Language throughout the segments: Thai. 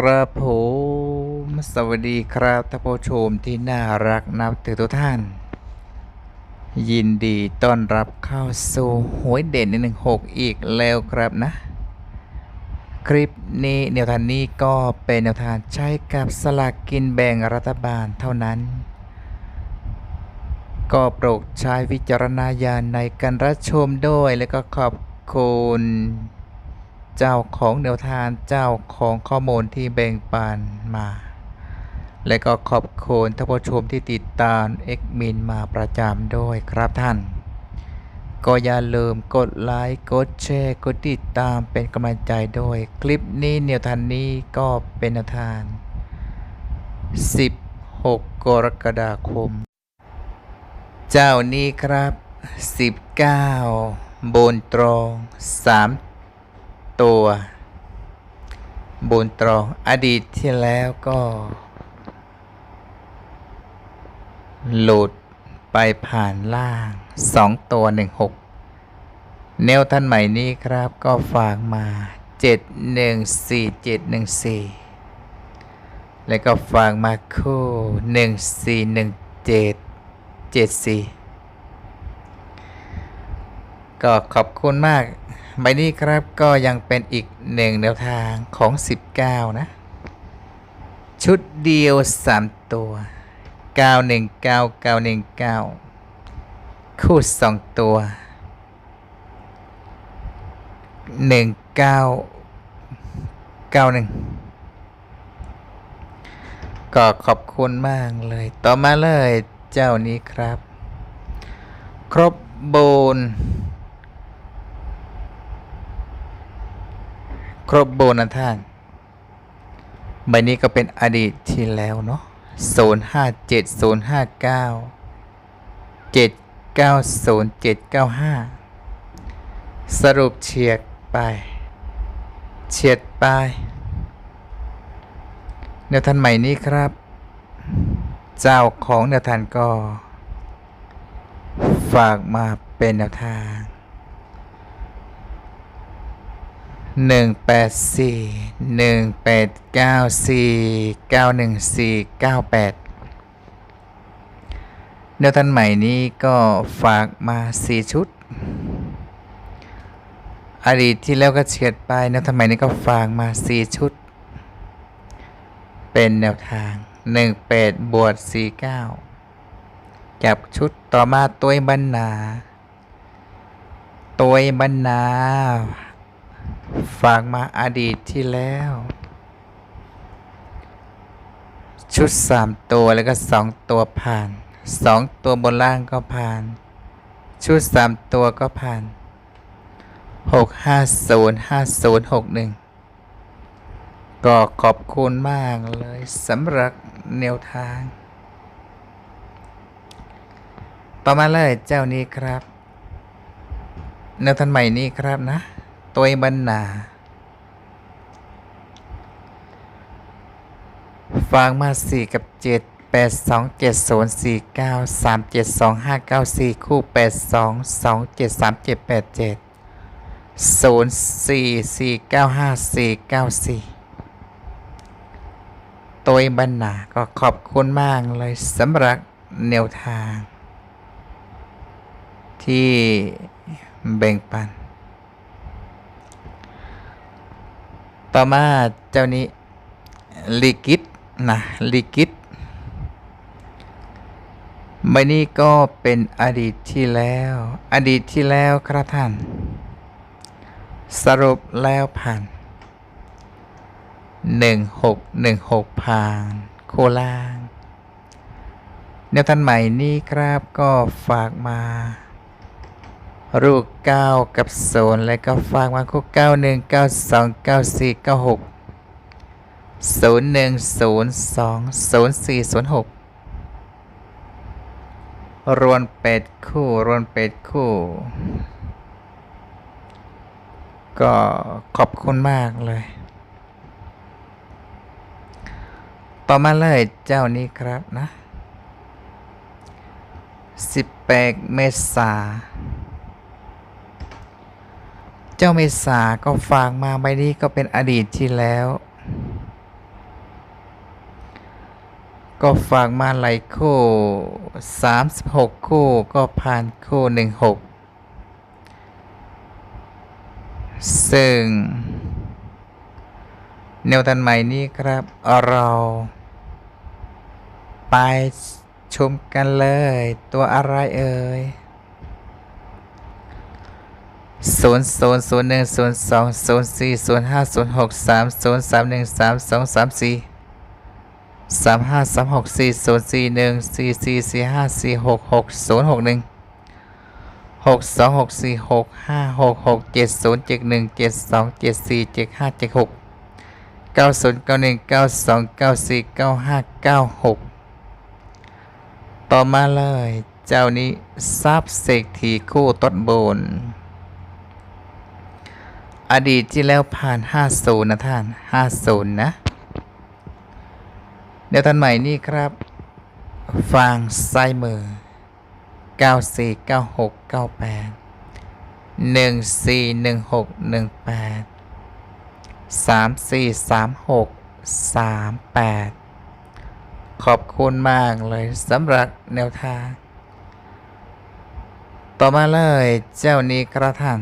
ครับผมสวัสดีครับท่านผู้ชมที่น่ารักนับถือทุกท่าน ยินดีต้อนรับเข้าสู่หวยเด่นหนึ่งหกอีกแล้วครับนะ คลิปนี้แนวทางนี้ก็เป็นแนวทางใช้กับสลากกินแบ่งรัฐบาลเท่านั้น ก็โปรดใช้วิจารณญาณในการรับชมด้วย แล้วก็ขอบคุณ เจ้าของแนวทางเจ้าของข้อมูลที่แบ่งปันมา และก็ขอบคุณท่านผู้ชมที่ติดตามเอ็กมินมาประจำด้วยครับท่าน ก็อย่าลืมกดไลค์กดแชร์กดติดตามเป็นกำลังใจด้วยคลิปนี้แนวทางนี้ก็เป็นแนวทาง 16 กรกฎาคม เจ้านี้ครับ 19 บนตรอง3 ตัวบุญตรองอดีตที่แล้วก็ หลุดไปผ่านล่างสองตัวหนึ่งหกแนวท่านใหม่นี้ครับก็ฝากมาเจ็ดหนึ่งสี่เจ็ดหนึ่งสี่แล้วก็ฝากมาคู่หนึ่งสี่หนึ่งเจ็ดเจ็ดสี่ก็ขอบคุณมาก ใบนี้ครับก็ยังเป็นอีกหนึ่งแนวทางของ 19 นะ ชุดเดียว 3 ตัว 919 919 คู่ 2 ตัว 1991 ก็ขอบคุณมากเลย ต่อมาเลยเจ้านี้ครับ ครบโบน ครบโบนัสท่านใบนี้ก็เป็นอดีตที่แล้วเนาะ0 5 7 0 5 9 7 9 0 7 9 5สรุปเฉียดไปเฉียดไปแนวทันใหม่นี้ครับ เจ้าของแนวทานก็ ฝากมาเป็นแนวทาง หนึ่งแปดสี่หนึ่งแปดเก้าสี่เก้าหนึ่งสี่เก้าแปดแนวทันใหม่นี้ก็ฝากมาสี่ชุด อดีตที่แล้วก็เฉียดไปแนวทันใหม่นี้ก็ฝากมาสี่ชุด เป็นแนวทางหนึ่งแปดบวกสี่เก้าจับชุดต่อมาตัวบรรณาตัวบรรณา ฝากมาอดีตที่แล้ว ชุดสามตัวแล้วก็สองตัวผ่านสองตัวบนล่างก็ผ่าน ชุดสามตัวก็ผ่านหกห้าศูนย์ห้าศูนย์หกหนึ่งก็ขอบคุณมากเลยสำหรับแนวทาง ต่อมาเลยเจ้านี้ครับแนวทางใหม่นี้ครับนะ ตัวบรรณาฟังมาสี่กับเจ็ดแปดสองเจ็ดศูนย์สี่เก้าสามเจ็ดสองห้าเก้าสี่คู่แปดสองสองเจ็ดสามเจ็ดแปดเจ็ดศูนย์สี่สี่เก้าห้าสี่เก้าสี่ตัวบรรณาก็ขอบคุณมากเลยสำหรับแนวทาง ที่แบ่งปัน ต่อมาเจ้านี้ลิกิตนะลิกิตใบนี้ก็เป็นอดีตที่แล้ว อดีตที่แล้วครับท่าน สรุปแล้วผ่านหนึ่งหกหนึ่งหกผ่าน โคลางแนวท่านใหม่นี้ครับก็ฝากมา รูปเก้ากับโซนและก็ฝากมาคู่เก้าหนึ่งเก้าสองเก้าสี่เก้าหกศูนย์หนึ่งศูนย์สองศูนย์สี่ศูนย์หกรวนเป็ดคู่รวนเป็ดคู่ ก็ขอบคุณมากเลย ต่อมาเลยเจ้านี้ครับนะสิบแปดเมษา เจ้าเมษาก็ฝากมาใบนี้ก็เป็นอดีตที่แล้ว ก็ฝากมาหลายคู่ 36 คู่ก็ผ่านคู่ 16 ซึ่ง แนวทางใหม่นี้ครับ เราไปชมกันเลยตัวอะไรเอ่ย ศูนย์ศูนย์ศูนย์หนึ่งศูนย์สองศูนย์สี่ศูนย์ห้าศูนย์หกสามศูนย์สามหนึ่งสามสองสามสี่สามห้าสามหกสี่ศูนย์สี่หนึ่งสี่สี่สี่ห้าสี่หกหกศูนย์หกหนึ่งหกสองหกสี่หกห้าหกหกเจ็ดศูนย์เจ็ดหนึ่งเจ็ดสองเจ็ดสี่เจ็ดห้าเจ็ดหกเก้าศูนย์เก้าหนึ่งเก้าสองเก้าสี่เก้าห้าเก้าหกต่อมาเลย เจ้านี้ทราบเสกทีคู่ต้นบน อดีตที่แล้วผ่าน50นะท่าน50นะเดี๋ยวท่านใหม่นี่ครับฟังซ้ายมือ94 96 98 14 16 18 34 36 38ขอบคุณมากเลยสำหรับแนวทาง ต่อมาเลยเจ้านี้กระท่าน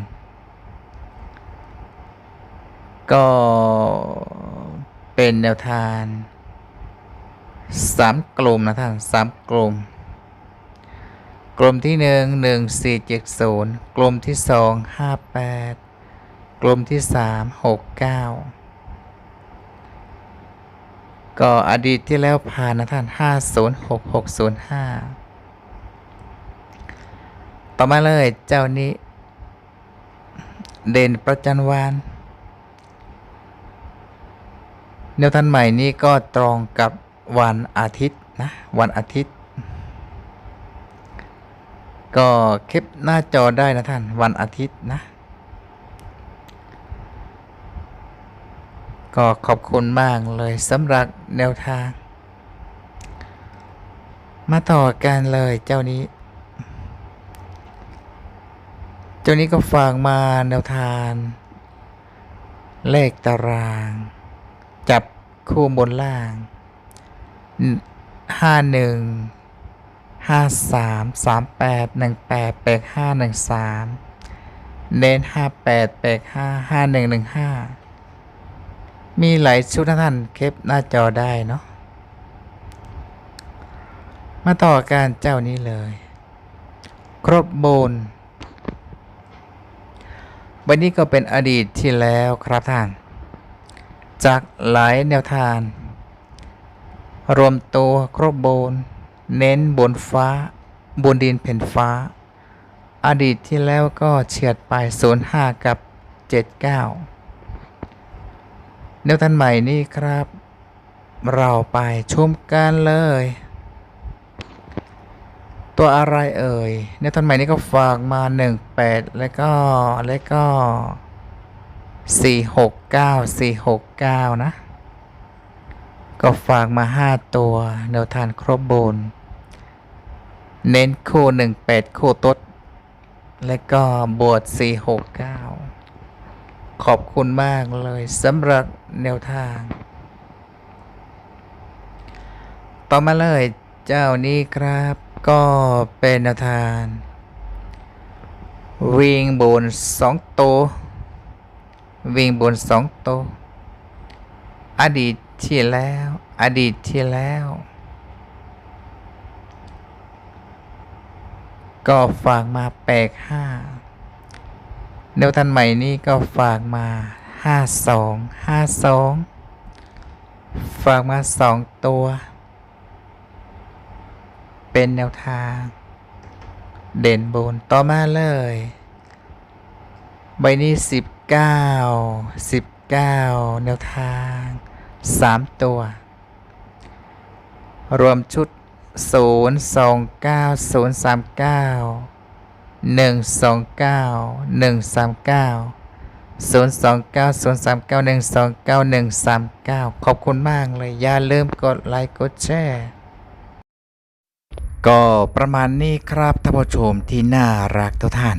ก็เป็นแนวทางสามกลุ่มนะท่านสามกลุ่ม กลุ่มที่หนึ่งหนึ่งสี่เจ็ดศูนย์กลุ่มที่สองห้าแปดกลุ่มที่สามหกเก้าก็อดีตที่แล้วผ่านนะท่านห้าศูนย์หกหกศูนย์ห้าต่อมาเลยเจ้านี้ เด่นประจันวาน แนวทันใหม่นี้ก็ตรงกับวันอาทิตย์นะวันอาทิตย์ ก็คลิปหน้าจอได้นะท่านวันอาทิตย์นะ ก็ขอบคุณมากเลยสำหรับแนวทาง มาต่อกันเลยเจ้านี้ เจ้านี้ก็ฝากมาแนวทาง เลขตาราง คู่บนล่างห้าหนึ่งห้าสามสามแปดหนึ่งแปดแปดห้าหนึ่งสามเน้นห้าแปดแปดห้าห้าหนึ่งหนึ่งห้ามีหลายชุดนะท่านเคปหน้าจอได้เนาะมาต่อการเจ้านี้เลย ครบโบนวันนี้ก็เป็นอดีตที่แล้วครับท่าน จากหลายแนวทาง รวมตัวครบโบน เน้นบนฟ้า บนดินแผ่นฟ้า อดีตที่แล้วก็เฉียดไป 05 กับ 79 แนวทันใหม่นี่ครับ เราไปชมกันเลย ตัวอะไรเอ่ย แนวทันใหม่นี่ก็ฝากมา 18 แล้วก็ แล้วก็ 469 469นะ ก็ฝากมา5ตัวแนวทานครบบนเน้นคู่18คู่ตดและก็บวช469ขอบคุณมากเลยสำหรับแนวทาง ต่อมาเลยเจ้านี้ครับก็เป็นแนวทางวิ่งบนสองตัว วิ่งบนสองตัวอดีตที่แล้ว อดีตที่แล้ว ก็ฝากมาแปลกห้าแนวทันใหม่นี้ก็ฝากมาห้าสองห้าสองฝากมาสองตัว เป็นแนวทาง เด่นบนต่อมาเลย ใบนี้สิบ เก้าสิบเก้าแนวทางสามตัว รวมชุดศูนย์สองเก้าศูนย์สามเก้าหนึ่งสองเก้าหนึ่งสามเก้าศูนย์สองเก้าศูนย์สามเก้าหนึ่งสองเก้าหนึ่งสามเก้าขอบคุณมากเลย อย่าลืมกดไลค์ กดแชร์ก็ประมาณนี้ครับท่านผู้ชมที่น่ารักทุกท่าน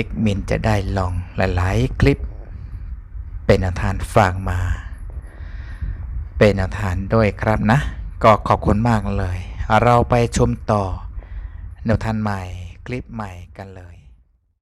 อกมินจะได้ลองหลาย ๆ คลิป เป็นอนวทานฝากมา เป็นอนวทานด้วยครับนะ ก็ขอบคุณมากเลย เราไปชมต่อแนวทานใหม่คลิปใหม่กันเลย